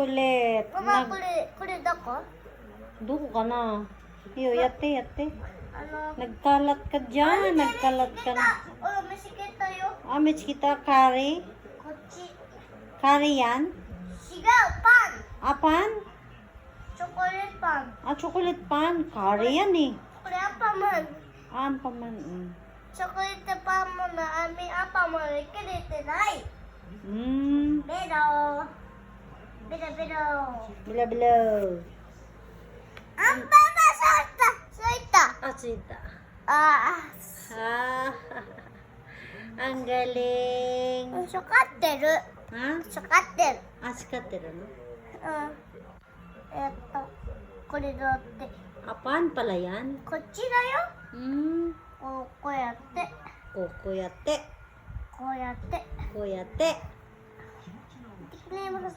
kulit. ママ Nag, これこれどこ do ko ka na. Iyo, yate, yate. あの Nagkalat ka dyan. Nagkalat ka na. お見つけたよ Ah, Mitch, kita, curry. こっち違う Curry yan? パン Apan? チョコレートパン Ah, chocolate pan. Curry yan eh. これアパマン Ah, ano pa man. Mm. チョコレートパンもなあみアパマン切れてない Mm. ベロベロベロ Bila, bila. アンパンマンそういったそうい Ah, sita. ったあ Ah, ang galing. あかってる Ha? かってる Ah, ano? うんえっとこれだって Apan pala yan? こっちだよ Hmm. こうこうやって Kukuyate. こうやって Kuyate. できないものさ